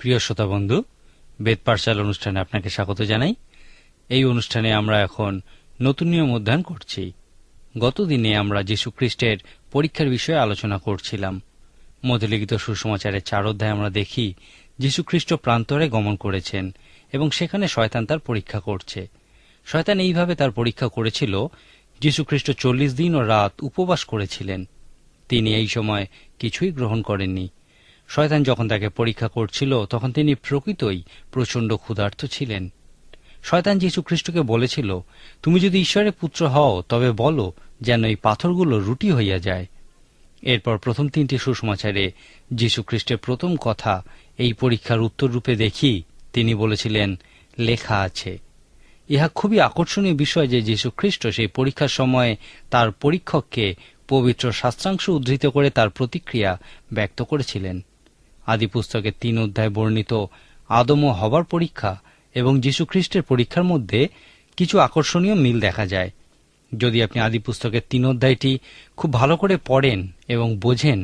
প্রিয় শ্রোতা বন্ধু, বেদ পাঠশাল অনুষ্ঠানে আপনাকে স্বাগত জানাই। এই অনুষ্ঠানে আমরা এখন নতুন নিয়ম অধ্যয়ন করছি। গতদিনে আমরা যীশু খ্রিস্টের পরীক্ষার বিষয়ে আলোচনা করছিলাম। মধ্যলিখিত সুসমাচারের চার অধ্যায় আমরা দেখি যীশু খ্রিস্ট প্রান্তরে গমন করেছেন এবং সেখানে শয়তান তার পরীক্ষা করছে। শয়তান এইভাবে তার পরীক্ষা করেছিল যীশু খ্রিস্ট চল্লিশ দিন ও রাত উপবাস করেছিলেন। তিনি এই সময় কিছুই গ্রহণ করেননি। শয়তান যখন তাকে পরীক্ষা করছিল, তখন তিনি প্রকৃতই প্রচণ্ড ক্ষুধার্ত ছিলেন। শয়তান যীশু খ্রিস্টকে বলেছিল, তুমি যদি ঈশ্বরের পুত্র হও, তবে বলো যেন এই পাথরগুলো রুটি হইয়া যায়। এরপর প্রথম তিনটি সুসমাচারে যীশু খ্রিস্টের প্রথম কথা এই পরীক্ষার উত্তর রূপে দেখি। তিনি বলেছিলেন, লেখা আছে। ইহা খুবই আকর্ষণীয় বিষয় যে যীশু খ্রিস্ট সেই পরীক্ষার সময়ে তার পরীক্ষককে পবিত্র শাস্ত্রাংশ উদ্ধৃত করে তার প্রতিক্রিয়া ব্যক্ত করেছিলেন। আদি পুস্তকের তিন অধ্যায় বর্ণিত আদম ও হবার পরীক্ষা এবং যীশু খ্রিস্টের পরীক্ষার মধ্যে কিছু আকর্ষণীয় মিল দেখা যায়। যদি আপনি আদি পুস্তকের তিন অধ্যায়টি খুব ভালো করে পড়েন এবং বোঝেন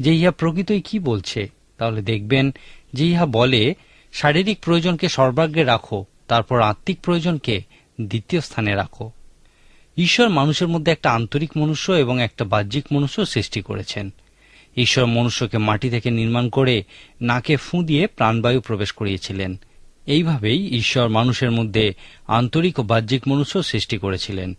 যে ইহা প্রকৃতই কি বলছে, তাহলে দেখবেন যে ইহা বলে, শারীরিক প্রয়োজনকে সর্বাগ্রে রাখো, তারপর আত্মিক প্রয়োজনকে দ্বিতীয় স্থানে রাখো। ঈশ্বর মানুষের মধ্যে একটা আন্তরিক মনুষ্য এবং একটা বাহ্যিক মনুষ্য সৃষ্টি করেছেন। ঈশ্বর মনুষ্যকে মাটি থেকে নির্মাণ করে নাকে ফুঁ দিয়ে প্রাণবায়ু প্রবেশ করিয়েছিলেন। এইভাবেই ঈশ্বর মানুষের মধ্যে আন্তরিক ও বাহ্যিক মনুষ্য সৃষ্টি করেছিলেন।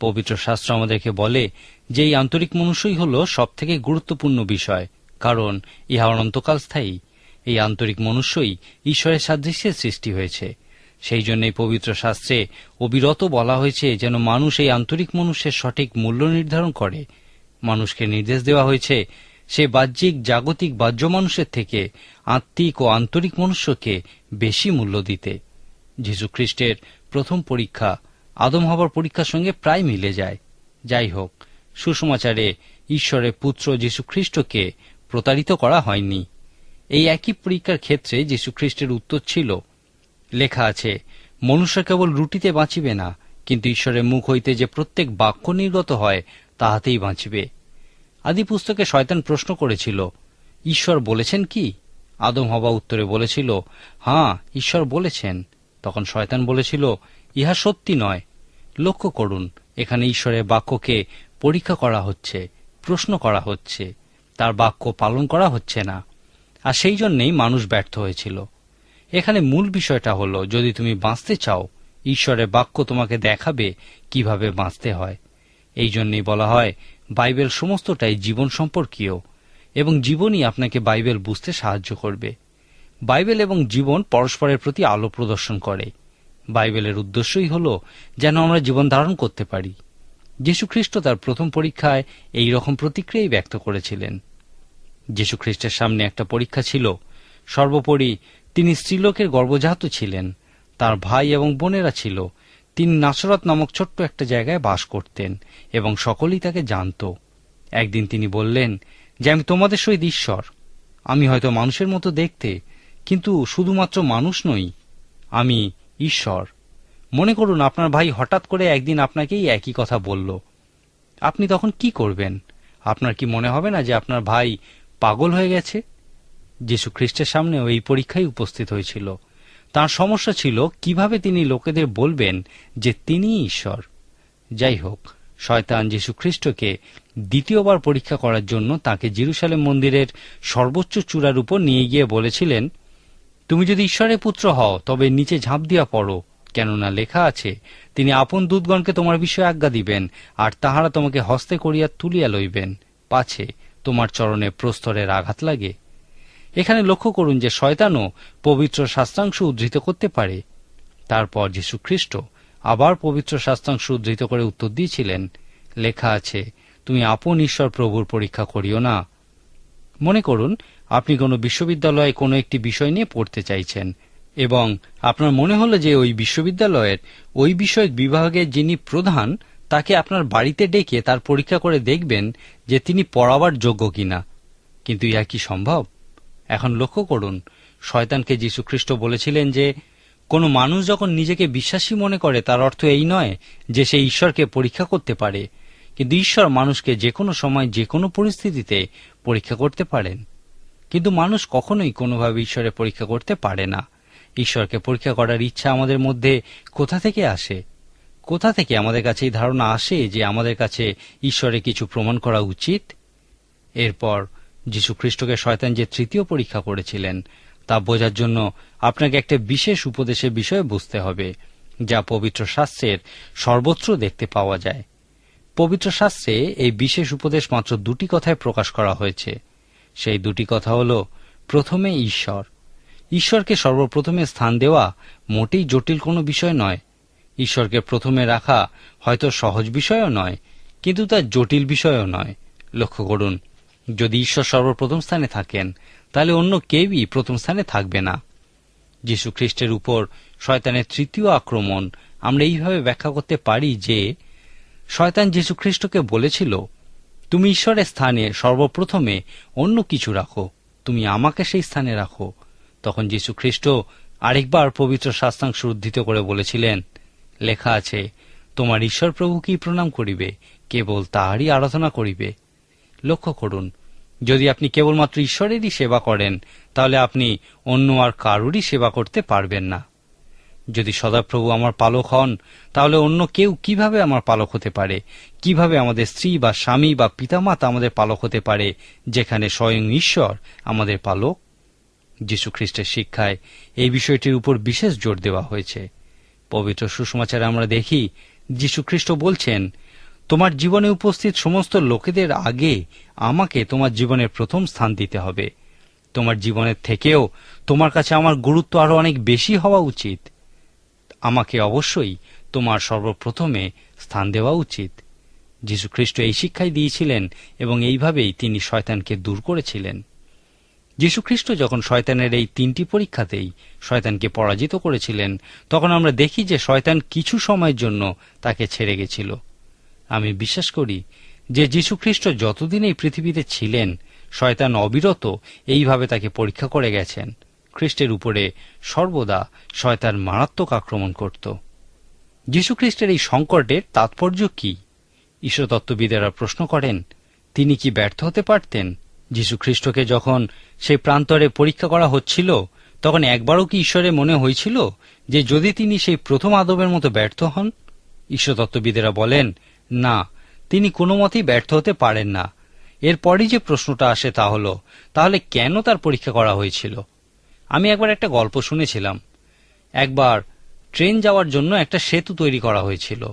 পবিত্র শাস্ত্র আমাদেরকে বলে যে এই আন্তরিক মনুষ্যই হল সবথেকে গুরুত্বপূর্ণ বিষয়, কারণ ইহা অনন্তকাল স্থায়ী। এই আন্তরিক মনুষ্যই ঈশ্বরের সাদৃশ্যের সৃষ্টি হয়েছে। সেই জন্যই পবিত্র শাস্ত্রে অবিরত বলা হয়েছে যেন মানুষ এই আন্তরিক মনুষ্যের সঠিক মূল্য নির্ধারণ করে। মানুষকে নির্দেশ দেওয়া হয়েছে সে বাহ্যিক, জাগতিক বাহ্য মানুষের থেকে আত্মিক ও আন্তরিক মনুষ্যকে বেশি মূল্য দিতে। যীশুখ্রিস্টের প্রথম পরীক্ষা আদম হবার পরীক্ষার সঙ্গে প্রায় মিলে যায়। যাই হোক, সুসমাচারে ঈশ্বরের পুত্র যীশুখ্রিস্টকে প্রতারিত করা হয়নি। এই একই পরীক্ষার ক্ষেত্রে যীশুখ্রিস্টের উত্তর ছিল, লেখা আছে, মনুষ্য কেবল রুটিতে বাঁচিবে না, কিন্তু ঈশ্বরের মুখ হইতে যে প্রত্যেক বাক্য নির্গত হয়, তাহাতেই বাঁচবে। আদি পুস্তকে শয়তান প্রশ্ন করেছিল, ঈশ্বর বলেছেন কি? আদম হবা উত্তরে বলেছিল হাঁ ঈশ্বর বলেছেন। তখন শয়তান বলেছিল, ইহা সত্যি নয়। লক্ষ্য করুন, এখানে ঈশ্বরের বাক্যকে পরীক্ষা করা হচ্ছে, প্রশ্ন করা হচ্ছে। তার বাক্য পালন করা হচ্ছে না। আর সেই জন্যেই মানুষ ব্যর্থ হয়েছিল। এখানে মূল বিষয়টা হলো, যদি তুমি বাঁচতে চাও, ঈশ্বরের বাক্য তোমাকে দেখাবে কীভাবে বাঁচতে হয়। এই জন্যই বলা হয় বাইবেল সমস্তটাই জীবন সম্পর্কীয় এবং জীবনই আপনাকে বাইবেল বুঝতে সাহায্য করবে। বাইবেল এবং জীবন পরস্পরের প্রতি আলো প্রদর্শন করে। বাইবেলের উদ্দেশ্যই হল যেন আমরা জীবন ধারণ করতে পারি। যীশুখ্রিস্ট তার প্রথম পরীক্ষায় এই রকম প্রতিক্রিয়াই ব্যক্ত করেছিলেন। যীশুখ্রিস্টের সামনে একটা পরীক্ষা ছিল। সর্বোপরি তিনি স্ত্রীলোকের গর্ভজাত ছিলেন। তার ভাই এবং বোনেরা ছিল। তিনি নাসরত নামক ছোট্ট একটা জায়গায় বাস করতেন এবং সকলেই তাকে জানত। একদিন তিনি বললেন, যে আমি তোমাদের সহিত ঈশ্বর। আমি হয়তো মানুষের মতো দেখতে, কিন্তু শুধুমাত্র মানুষ নই, আমি ঈশ্বর। মনে করুন, আপনার ভাই হঠাৎ করে একদিন আপনাকেই একই কথা বলল। আপনি তখন কি করবেন? আপনার কি মনে হবে না যে আপনার ভাই পাগল হয়ে গেছে? যীশু খ্রিস্টের সামনেও এই পরীক্ষায় উপস্থিত হয়েছিল। তার সমস্যা ছিল কীভাবে তিনি লোকেদের বলবেন যে তিনি ঈশ্বর। যাই হোক, শয়তান যীশু খ্রিস্টকে দ্বিতীয়বার পরীক্ষা করার জন্য তাকে জিরুসালেম মন্দিরের সর্বোচ্চ চূড়ার উপর নিয়ে গিয়ে বলেছিলেন, তুমি যদি ঈশ্বরের পুত্র হও, তবে নিচে ঝাঁপ দিয়া পড়ো, কেননা লেখা আছে, তিনি আপন দূতগণকে তোমার বিষয়ে আজ্ঞা দিবেন, আর তাহারা তোমাকে হস্তে করিয়া তুলিয়া লইবেন। পাছে, তোমার চরণে প্রস্তরের আঘাত লাগে। এখানে লক্ষ্য করুন যে শয়তানও পবিত্র শাস্ত্রাংশ উদ্ধৃত করতে পারে। তারপর যীশু খ্রিস্ট আবার পবিত্র শাস্ত্রাংশ উদ্ধৃত করে উত্তর দিয়েছিলেন, লেখা আছে, তুমি আপন ঈশ্বর প্রভুর পরীক্ষা করিও না। মনে করুন, আপনি কোনো বিশ্ববিদ্যালয়ে কোনো একটি বিষয় নিয়ে পড়তে চাইছেন, এবং আপনার মনে হলো যে ওই বিশ্ববিদ্যালয়ের ওই বিষয়ক বিভাগের যিনি প্রধান, তাকে আপনার বাড়িতে ডেকে তার পরীক্ষা করে দেখবেন যে তিনি পড়াবার যোগ্য কিনা। কিন্তু ইহা কি সম্ভব? এখন লক্ষ্য করুন, শয়তানকে যীশুখ্রিস্ট বলেছিলেন যে, কোনো মানুষ যখন নিজেকে বিশ্বাসী মনে করে, তার অর্থ এই নয় যে সে ঈশ্বরকে পরীক্ষা করতে পারে, কিন্তু ঈশ্বর মানুষকে যে কোনো সময় যে কোনো পরিস্থিতিতে পরীক্ষা করতে পারেন। কিন্তু মানুষ কখনোই কোনোভাবে ঈশ্বরের পরীক্ষা করতে পারে না। ঈশ্বরকে পরীক্ষা করার ইচ্ছা আমাদের মধ্যে কোথা থেকে আসে? কোথা থেকে আমাদের কাছে এই ধারণা আসে যে আমাদের কাছে ঈশ্বরে কিছু প্রমাণ করা উচিত? এরপর যীশু খ্রিস্টকে শয়তান যে তৃতীয় পরীক্ষা করেছিলেন, তা বোঝার জন্য আপনাকে একটা বিশেষ উপদেশের বিষয়ে বুঝতে হবে, যা পবিত্র শাস্ত্রের সর্বত্র দেখতে পাওয়া যায়। পবিত্র শাস্ত্রে এই বিশেষ উপদেশ মাত্র দুটি কথায় প্রকাশ করা হয়েছে। সেই দুটি কথা হল, প্রথমে ঈশ্বর। ঈশ্বরকে সর্বপ্রথমে স্থান দেওয়া মোটেই জটিল কোনো বিষয় নয়। ঈশ্বরকে প্রথমে রাখা হয়তো সহজ বিষয়ও নয়, কিন্তু তা জটিল বিষয়ও নয়। লক্ষ্য করুন যদি ঈশ্বর সর্বপ্রথম স্থানে থাকেন, তাহলে অন্য কেউই প্রথম স্থানে থাকবে না। যীশু খ্রিস্টের উপর শয়তানের তৃতীয় আক্রমণ আমরা এইভাবে ব্যাখ্যা করতে পারি যে, শয়তান যীশু খ্রিস্টকে বলেছিল, তুমি ঈশ্বরের স্থানে সর্বপ্রথমে অন্য কিছু রাখো। তুমি আমাকে সেই স্থানে রাখো। তখন যীশু খ্রিস্ট আরেকবার পবিত্র শাস্তাংশ উদ্ধৃত করে বলেছিলেন, লেখা আছে, তোমার ঈশ্বর প্রভুকেই প্রণাম করিবে? কেবল তাহারই আরাধনা করিবে। লক্ষ্য করুন। যদি আপনি কেবলমাত্র ঈশ্বরেরই সেবা করেন, তাহলে আপনি অন্য আর কারুরই সেবা করতে পারবেন না। যদি সদাপ্রভু আমার পালক হন, তাহলে অন্য কেউ কীভাবে আমার পালক হতে পারে? কীভাবে আমাদের স্ত্রী বা স্বামী বা পিতামাতা আমাদের পালক হতে পারে, যেখানে স্বয়ং ঈশ্বর আমাদের পালক? যীশু খ্রিস্টের শিক্ষায় এই বিষয়টির উপর বিশেষ জোর দেওয়া হয়েছে। পবিত্র সুষমাচারে আমরা দেখি, যীশু খ্রিস্ট বলছেন তোমার জীবনে উপস্থিত সমস্ত লোকেদের আগে আমাকে তোমার জীবনের প্রথম স্থান দিতে হবে। তোমার জীবনের থেকেও তোমার কাছে আমার গুরুত্ব আরও অনেক বেশি হওয়া উচিত। আমাকে অবশ্যই তোমার সর্বপ্রথমে স্থান দেওয়া উচিত। যীশু খ্রিস্ট এই শিক্ষাই দিয়েছিলেন এবং এইভাবেই তিনি শয়তানকে দূর করেছিলেন। যীশুখ্রিস্ট যখন শয়তানের এই তিনটি পরীক্ষাতেই শয়তানকে পরাজিত করেছিলেন, তখন আমরা দেখি যে শয়তান কিছু সময়ের জন্য তাকে ছেড়ে গেছিল। আমি বিশ্বাস করি যে যীশুখ্রিস্ট যতদিন এই পৃথিবীতে ছিলেন, শয়তান অবিরত এইভাবে তাকে পরীক্ষা করে গেছেন। খ্রিস্টের উপরে সর্বদা শয়তান মারাত্মক আক্রমণ করত। যীশুখ্রিস্টের এই সংকটের তাৎপর্য কি? ঈশ্বরতত্ত্ববিদেরা প্রশ্ন করেন, তিনি কি ব্যর্থ হতে পারতেন? যীশুখ্রিস্টকে যখন সেই প্রান্তরে পরীক্ষা করা হচ্ছিল, তখন একবারও কি ঈশ্বরের মনে হয়েছিল যে যদি তিনি সেই প্রথম আদবের মতো ব্যর্থ হন? ঈশ্বরতত্ত্ববিদেরা বলেন না, তিনি কোনো মতেই ব্যর্থ হতে পারেন না। এরপরই যে প্রশ্নটা আসে তা হল, তাহলে কেন তার পরীক্ষা করা হয়েছিল? আমি একবার একটা গল্প শুনেছিলাম। একবার ট্রেন যাওয়ার জন্য একটা সেতু তৈরি করা হয়েছিল।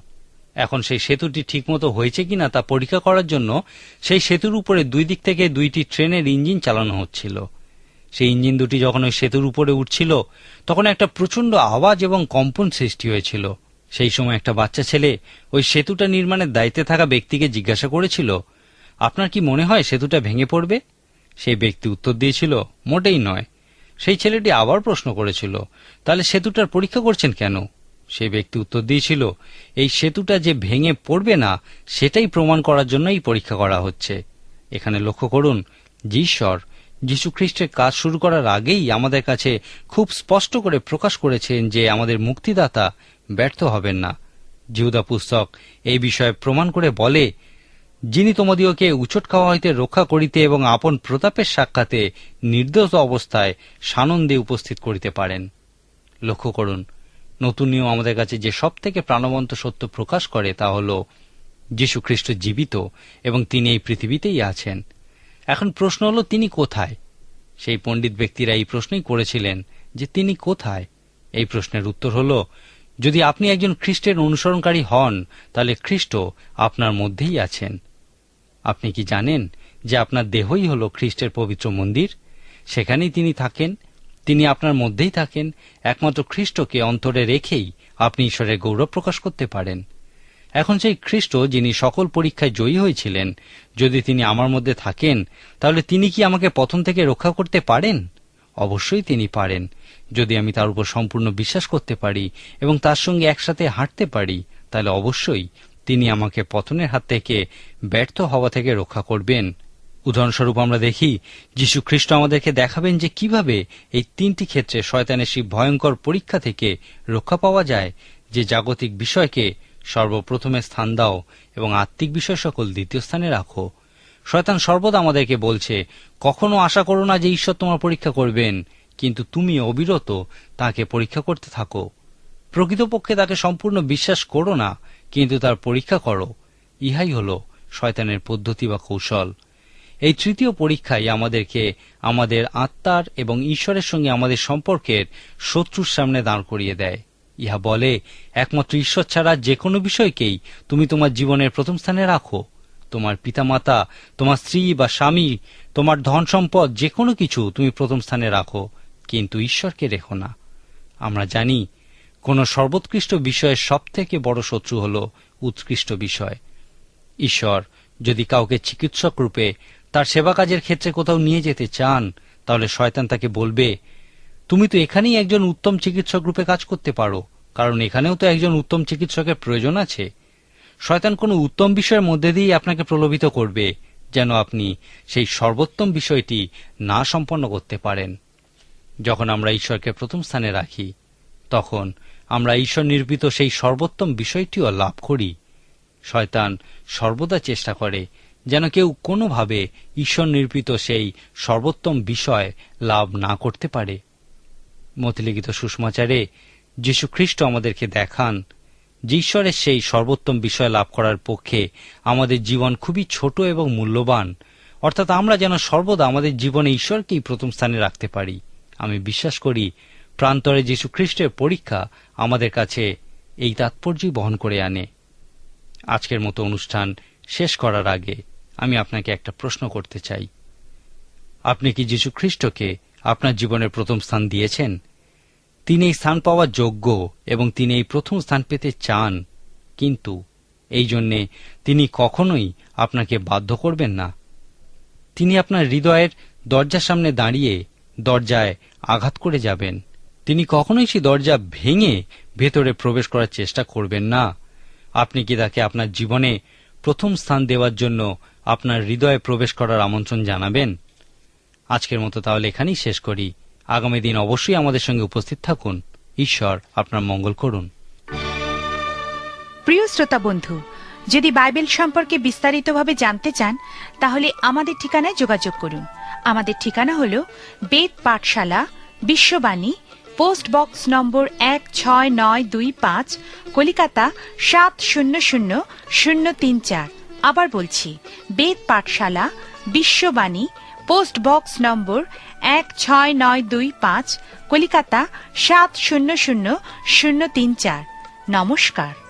এখন সেই সেতুটি ঠিকমতো হয়েছে কিনা তা পরীক্ষা করার জন্য সেই সেতুর উপরে দুই দিক থেকে দুইটি ট্রেনের ইঞ্জিন চালানো হচ্ছিল। সেই ইঞ্জিন দুটি যখন ওই সেতুর উপরে উঠছিল, তখন একটা প্রচণ্ড আওয়াজ এবং কম্পন সৃষ্টি হয়েছিল। সেই সময় একটা বাচ্চা ছেলে ওই সেতুটা নির্মাণের দায়িত্বে থাকা ব্যক্তিকে জিজ্ঞাসা করেছিল, আপনার কি মনে হয় সেতুটা ভেঙে পড়বে? সেই ব্যক্তি উত্তর দিয়েছিল, মোটেই নয়। সেই ছেলেটি আবার প্রশ্ন করেছিল, তাহলে সেতুটার পরীক্ষা করছেন কেন? সেই ব্যক্তি উত্তর দিয়েছিল, এই সেতুটা যে ভেঙে পড়বে না, সেটাই প্রমাণ করার জন্যই পরীক্ষা করা হচ্ছে। এখানে লক্ষ্য করুন ঈশ্বর যীশু খ্রিস্টের কাজ শুরু করার আগেই আমাদের কাছে খুব স্পষ্ট করে প্রকাশ করেছেন যে আমাদের মুক্তিদাতা ব্যর্থ হবেন না। জিহুদা পুস্তক এই বিষয়ে প্রমাণ করে বলে, যিনি তোমাদিওকে উচট খাওয়া হইতে রক্ষা করিতে এবং আপন প্রতাপের সাক্ষাতে নির্দোষ অবস্থায় সানন্দে উপস্থিত করিতে পারেন। লক্ষ্য করুন, নতুন নিয়ম আমাদের কাছে যে সব থেকে প্রাণবন্ত সত্য প্রকাশ করে তা হল যীশু খ্রিস্ট জীবিত এবং তিনি এই পৃথিবীতেই আছেন। এখন প্রশ্ন হল, তিনি কোথায়? সেই পণ্ডিত ব্যক্তিরা এই প্রশ্নই করেছিলেন যে তিনি কোথায়? এই প্রশ্নের উত্তর হল যদি আপনি একজন খ্রিস্টের অনুসরণকারী হন, তাহলে খ্রিস্ট আপনার মধ্যেই আছেন। আপনি কি জানেন যে আপনার দেহই হল খ্রিস্টের পবিত্র মন্দির? সেখানেই তিনি থাকেন। তিনি আপনার মধ্যেই থাকেন। একমাত্র খ্রিস্টকে অন্তরে রেখেই আপনি ঈশ্বরের গৌরব প্রকাশ করতে পারেন। এখন সেই খ্রিস্ট যিনি সকল পরীক্ষায় জয়ী হয়েছিলেন, যদি তিনি আমার মধ্যে থাকেন, তাহলে তিনি কি আমাকে পথন থেকে রক্ষা করতে পারেন? অবশ্যই তিনি পারেন। যদি আমি তার উপর সম্পূর্ণ বিশ্বাস করতে পারি এবং তার সঙ্গে একসাথে হাঁটতে পারি, তাহলে অবশ্যই তিনি আমাকে পতনের হাত থেকে ব্যর্থ হওয়া থেকে রক্ষা করবেন। উদাহরণস্বরূপ আমরা দেখি যীশু খ্রিস্ট আমাদেরকে দেখাবেন যে কীভাবে এই তিনটি ক্ষেত্রে শয়তানের সেই ভয়ঙ্কর পরীক্ষা থেকে রক্ষা পাওয়া যায়, যে জাগতিক বিষয়কে সর্বপ্রথমে স্থান দাও এবং আত্মিক বিষয় সকল দ্বিতীয় স্থানে রাখো। শয়তান সর্বদা আমাদেরকে বলছে, কখনো আশা করো না যে ঈশ্বর তোমার পরীক্ষা করবেন, কিন্তু তুমি অবিরত তাকে পরীক্ষা করতে থাকো। প্রকৃতপক্ষে তাকে সম্পূর্ণ বিশ্বাস করো না, কিন্তু তার পরীক্ষা করো। ইহাই হল শয়তানের পদ্ধতি বা কৌশল। এই তৃতীয় পরীক্ষাই আমাদেরকে আমাদের আত্মার এবং ঈশ্বরের সঙ্গে আমাদের সম্পর্কের শত্রুর সামনে দাঁড় করিয়ে দেয়। ইহা বলে, একমাত্র ঈশ্বর ছাড়া যে কোনো বিষয়কেই তুমি তোমার জীবনের প্রথম স্থানে রাখো। তোমার পিতামাতা, তোমার স্ত্রী বা স্বামী, তোমার ধন সম্পদ যে কোনো কিছু তুমি প্রথম স্থানে রাখো, কিন্তু ঈশ্বরকে রেখো না। আমরা জানি, কোন সর্বোৎকৃষ্ট বিষয়ের সব থেকে বড় শত্রু হল উৎকৃষ্ট বিষয়। ঈশ্বর, যদি কাউকে চিকিৎসক রূপে তার সেবা কাজের ক্ষেত্রে কোথাও নিয়ে যেতে চান, তাহলে শয়তান তাকে বলবে, তুমি তো এখানেই একজন উত্তম চিকিৎসক রূপে কাজ করতে পারো, কারণ এখানেও তো একজন উত্তম চিকিৎসকের প্রয়োজন আছে। শয়তান কোনো উত্তম বিষয়ের মধ্যে দিয়েই আপনাকে প্রলোভিত করবে, যেন আপনি সেই সর্বোত্তম বিষয়টি না সম্পন্ন করতে পারেন। যখন আমরা ঈশ্বরকে প্রথম স্থানে রাখি, তখন আমরা ঈশ্বর নির্মিত সেই সর্বোত্তম বিষয়টিও লাভ করি। শয়তান সর্বদা চেষ্টা করে যেন কেউ কোনোভাবে ঈশ্বর নির্মিত সেই সর্বোত্তম বিষয় লাভ না করতে পারে। মতিলিখিত সুষমাচারে যীশু খ্রিস্ট আমাদেরকে দেখান যে সেই সর্বোত্তম বিষয় লাভ করার পক্ষে আমাদের জীবন খুবই ছোট এবং মূল্যবান। অর্থাৎ আমরা যেন সর্বদা আমাদের জীবনে ঈশ্বরকেই প্রথম স্থানে রাখতে পারি। আমি বিশ্বাস করি, প্রান্তরে যীশু খ্রিস্টের পরীক্ষা আমাদের কাছে এই তাৎপর্যই বহন করে আনে। আজকের মতো অনুষ্ঠান শেষ করার আগে আমি আপনাকে একটা প্রশ্ন করতে চাই। আপনি কি যীশু খ্রিস্টকে আপনার জীবনের প্রথম স্থান দিয়েছেন? তিনি এই স্থান পাওয়ার যোগ্য এবং তিনি এই প্রথম স্থান পেতে চান। কিন্তু এই জন্যে তিনি কখনোই আপনাকে বাধ্য করবেন না। তিনি আপনার হৃদয়ের দরজার সামনে দাঁড়িয়ে দরজায় আঘাত করে যাবেন। তিনি কখনোই সেই দরজা ভেঙে ভেতরে প্রবেশ করার চেষ্টা করবেন না। আপনি কি তাকে আপনার জীবনে প্রথম স্থান দেওয়ার জন্য আপনার হৃদয়ে প্রবেশ করার আমন্ত্রণ জানাবেন? আজকের মতো তাহলে এখানেই শেষ করি। আগামী দিন অবশ্যই আমাদের সঙ্গে উপস্থিত থাকুন। ঈশ্বর আপনার মঙ্গল করুন। প্রিয় শ্রোতা বন্ধু, যদি বাইবেল সম্পর্কে বিস্তারিতভাবে জানতে চান, তাহলে আমাদের ঠিকানায় যোগাযোগ করুন। আমাদের ঠিকানা হল বেদ পাঠশালা, বিশ্ববাণী, পোস্ট বক্স নম্বর এক ছয় নয় দুই পাঁচ, কলিকাতা সাত শূন্য শূন্য শূন্য তিন চার। আবার বলছি, বেদ পাঠশালা, বিশ্ববাণী, পোস্ট বক্স নম্বর এক ছয় নয় দুই পাঁচ কলিকাতা সাত শূন্য শূন্য শূন্য তিন চার। নমস্কার।